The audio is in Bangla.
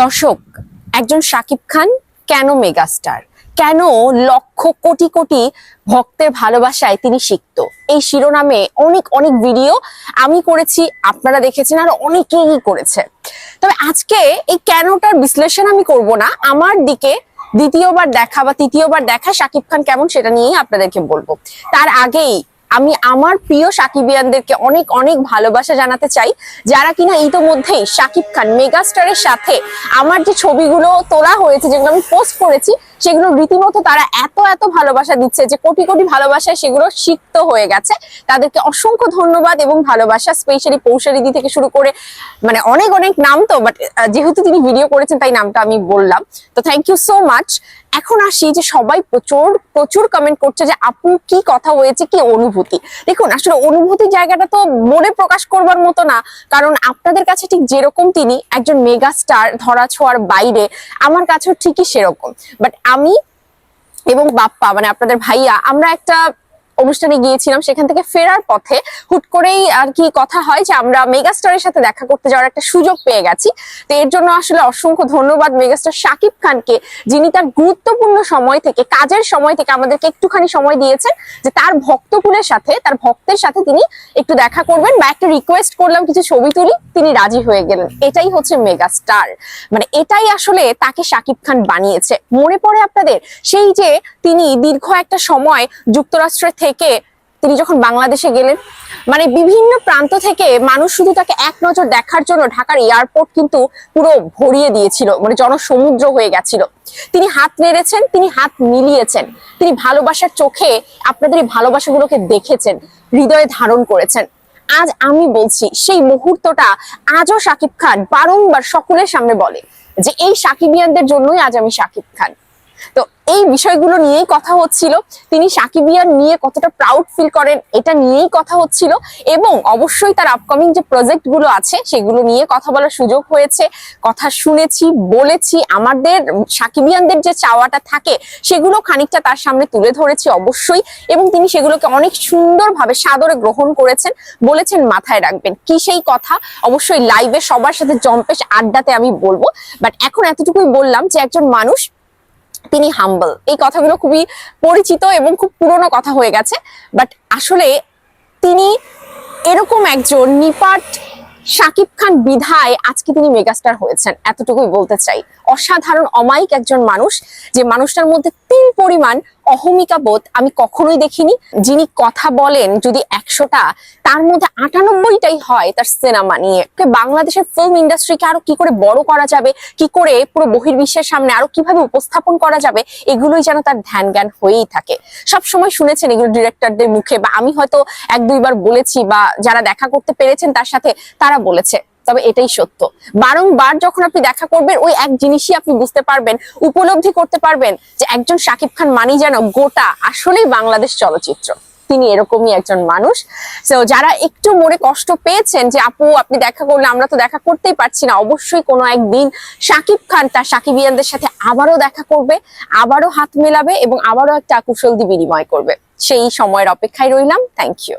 দর্শক, একজন শাকিব খান কেন মেগাস্টার? কেন লক্ষ কোটি কোটি ভক্তের ভালোবাসায় তিনি সিক্ত? এই শিরোনামে অনেক অনেক ভিডিও আমি করেছি, আপনারা দেখেছেন, আর অনেকেই করেছে। তবে আজকে এই কেনটার বিশ্লেষণ আমি করব না। আমার দিকে দ্বিতীয়বার দেখা বা তৃতীয়বার দেখা শাকিব খান কেমন সেটা নিয়েই আপনাদেরকে বলব। তার আগেই আমি আমার প্রিয় সাকিবিয়ানদেরকে অনেক অনেক ভালোবাসা জানাতে চাই, যারা কিনা ইতোমধ্যেই শাকিব খান মেগাস্টারের সাথে আমার যে ছবিগুলো তোলা হয়েছে, যেগুলো আমি পোস্ট করেছি, সেগুলো রীতিমতো তারা এত এত ভালোবাসা দিচ্ছে যে কোটি কোটি ভালোবাসায় সেগুলো সিক্ত হয়ে গেছে। তাদেরকে অসংখ্য ধন্যবাদ এবং ভালোবাসা স্পেশালি পৌষারিদি থেকে শুরু করে মানে অনেক অনেক নাম তো বাট যেহেতু তিনি ভিডিও করেছেন, তাই নামটা আমি বললাম। তো থ্যাংক ইউ সো মাচ এখন আসি যে সবাই প্রচুর প্রচুর কমেন্ট করছে যে আপু কি কথা হয়েছে, কি অনুভূতি? দেখুন, আসলে অনুভূতির জায়গাটা তো মনে প্রকাশ করবার মতো না। কারণ আপনাদের কাছে ঠিক যেরকম তিনি একজন মেগা স্টার, ধরা ছোঁয়ার বাইরে, আমার কাছেও ঠিকই সেরকম। বাট আমি এবং বাপ্পা মানে আপনাদের ভাইয়া, আমরা একটা অনুষ্ঠানে গিয়েছিলাম, সেখান থেকে ফেরার পথে হুট করেই আর কি কথা হয় যে আমরা মেগাস্টারের সাথে দেখা করতে যাওয়ার একটা সুযোগ পেয়ে গেছি। তো এর জন্য আসলে অসংখ্য ধন্যবাদ মেগাস্টার শাকিব খানকে, যিনি তার গুরুত্বপূর্ণ সময় থেকে, কাজের সময় থেকে আমাদেরকে একটুখানি সময় দিয়েছেন যে তার ভক্তকুলের সাথে, তার ভক্তের সাথে তিনি একটু দেখা করবেন বা একটা রিকোয়েস্ট করলাম কিছু ছবি তুলি, তিনি রাজি হয়ে গেলেন। এটাই হচ্ছে মেগাস্টার। মানে এটাই আসলে তাকে শাকিব খান বানিয়েছে। মনে পড়ে আপনাদের? সেই যে তিনি দীর্ঘ একটা সময় যুক্তরাষ্ট্রে থেকে তিনি যখন বাংলাদেশে গেলেন মানে বিভিন্ন প্রান্ত থেকে মানুষ শুধু তাকে এক নজর দেখার জন্য ঢাকার এয়ারপোর্ট কিন্তু পুরো ভরিয়ে দিয়েছিল মানে জনসমুদ্র হয়ে গেছিল। তিনি হাত নেড়েছেন, তিনি হাত মিলিয়েছেন, তিনি ভালোবাসার চোখে আপনাদের এই ভালোবাসাগুলোকে দেখেছেন, হৃদয়ে ধারণ করেছেন। আজ আমি বলছি, সেই মুহূর্তটা আজও শাকিব খান বারংবার সকলের সামনে বলে যে, এই সাকিবিয়ানদের জন্যই আজ আমি শাকিব খান। তো এই বিষয়গুলো নিয়েই কথা হচ্ছিল। তিনি সাকিবিয়ান নিয়ে কতটা প্রাউড ফিল করেন, এটা নিয়েই কথা হচ্ছিল। এবং অবশ্যই তার আপকামিং যে প্রজেক্টগুলো আছে, সেগুলো নিয়ে কথা বলার সুযোগ হয়েছে। কথা শুনেছি, বলেছি, আমাদের সাকিবিয়ানদের যে চাওয়াটা থাকে, সেগুলো খানিকটা তার সামনে তুলে ধরেছি অবশ্যই। এবং তিনি সেগুলোকে অনেক সুন্দরভাবে সাদরে গ্রহণ করেছেন, বলেছেন মাথায় রাখবেন। কি সেই কথা? অবশ্যই লাইভে সবার সাথে জম্পেশ আড্ডাতে আমি বলব। বাট এখন এতটুকুই বললাম যে একজন মানুষ তিনি হাম্বল এই কথাগুলো খুবই পরিচিত এবং খুব পুরনো কথা হয়ে গেছে বাট আসলে তিনি এরকম একজন নিপাট শাকিব খান বিধায় আজকে তিনি মেগাস্টার হয়েছেন, এতটুকুই বলতে চাই। অসাধারণ, অমায়িক একজন মানুষ, যে মানুষটার মধ্যে তিন পরিমাণ অহমিকা বোধ আমি কখনোই দেখিনি। যিনি কথা বলেন, যদি একশোটা তার মধ্যে আটানব্বইটাই হয় তার সিনেমা নিয়ে। বাংলাদেশের ফিল্ম ইন্ডাস্ট্রিকে আরও কি করে বড় করা যাবে? কি করে পুরো বহির্বিশ্বের সামনে আরও কীভাবে উপস্থাপন করা যাবে? এগুলোই যেন তার ধ্যান জ্ঞান হয়েই থাকে। সব সময় শুনেছেন এগুলো ডিরেক্টরদের মুখে, বা আমি হয়তো এক দুইবার বলেছি, বা যারা দেখা করতে পেরেছেন তার সাথে, তারা বলেছে। তবে এটাই সত্য। বারংবার যখন আপনি দেখা করবেন, ওই এক জিনিসই আপনি বুঝতে পারবেন, উপলব্ধি করতে পারবেন যে একজন শাকিব খান মানি যেন গোটা, আসলেই বাংলাদেশ চলচ্চিত্র। তিনি এরকমই একজন মানুষ। তো যারা একটু মনে কষ্ট পেয়েছেন যে, আপু, আপনি দেখা করলে আমরা তো দেখা করতেই পারছি না। অবশ্যই কোনো একদিন সাকিব খান তার সাকিবিয়ানদের সাথে আবারও দেখা করবে, আবারও হাত মেলাবে এবং আবারও একটা কুশল বিনিময় করবে। সেই সময়ের অপেক্ষায় রইলাম। Thank you